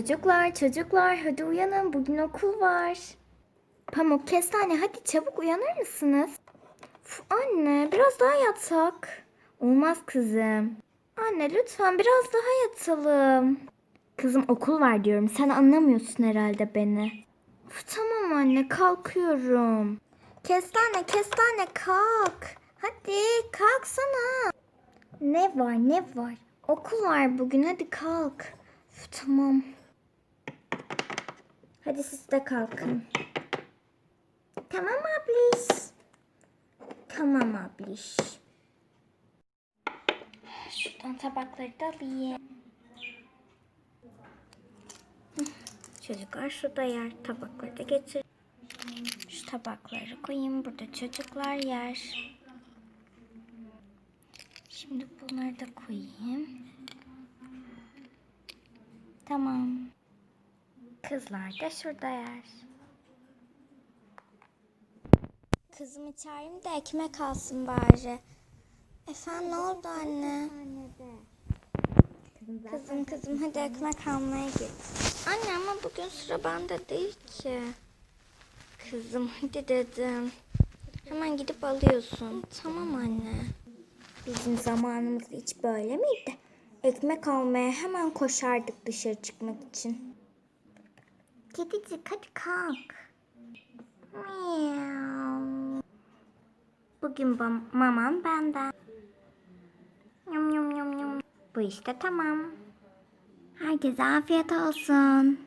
Çocuklar, çocuklar hadi uyanın. Bugün okul var. Pamuk, kestane hadi çabuk uyanır mısınız? Uf, anne biraz daha yatsak. Olmaz kızım. Anne lütfen biraz daha yatalım. Kızım okul var diyorum. Sen anlamıyorsun herhalde beni. Uf, tamam anne kalkıyorum. Kestane, kestane kalk. Hadi kalksana. Ne var ne var? Okul var bugün hadi kalk. Üf, tamam. Hadi siz de kalkın. Tamam abliş. Tamam abliş. Şuradan tabakları da alayım. Çocuklar şurada yer. Tabakları da getir. Şu tabakları koyayım. Burada çocuklar yer. Şimdi bunları da koyayım. Tamam. Kızlar da şurada yer. Kızımı çağırayım da ekmek alsın bari. Efendim ne oldu anne? Kızım kızım hadi ekmek almaya git. Anne ama bugün sıra bende değil ki. Kızım hadi dedim. Hemen gidip alıyorsun. Tamam anne. Bizim zamanımız hiç böyle miydi? Ekmek almaya hemen koşardık dışarı çıkmak için. Kedicik hadi kalk. Miau. Bugün mamam benden. Yum yum yum yum. Bu işte tamam. Herkese afiyet olsun.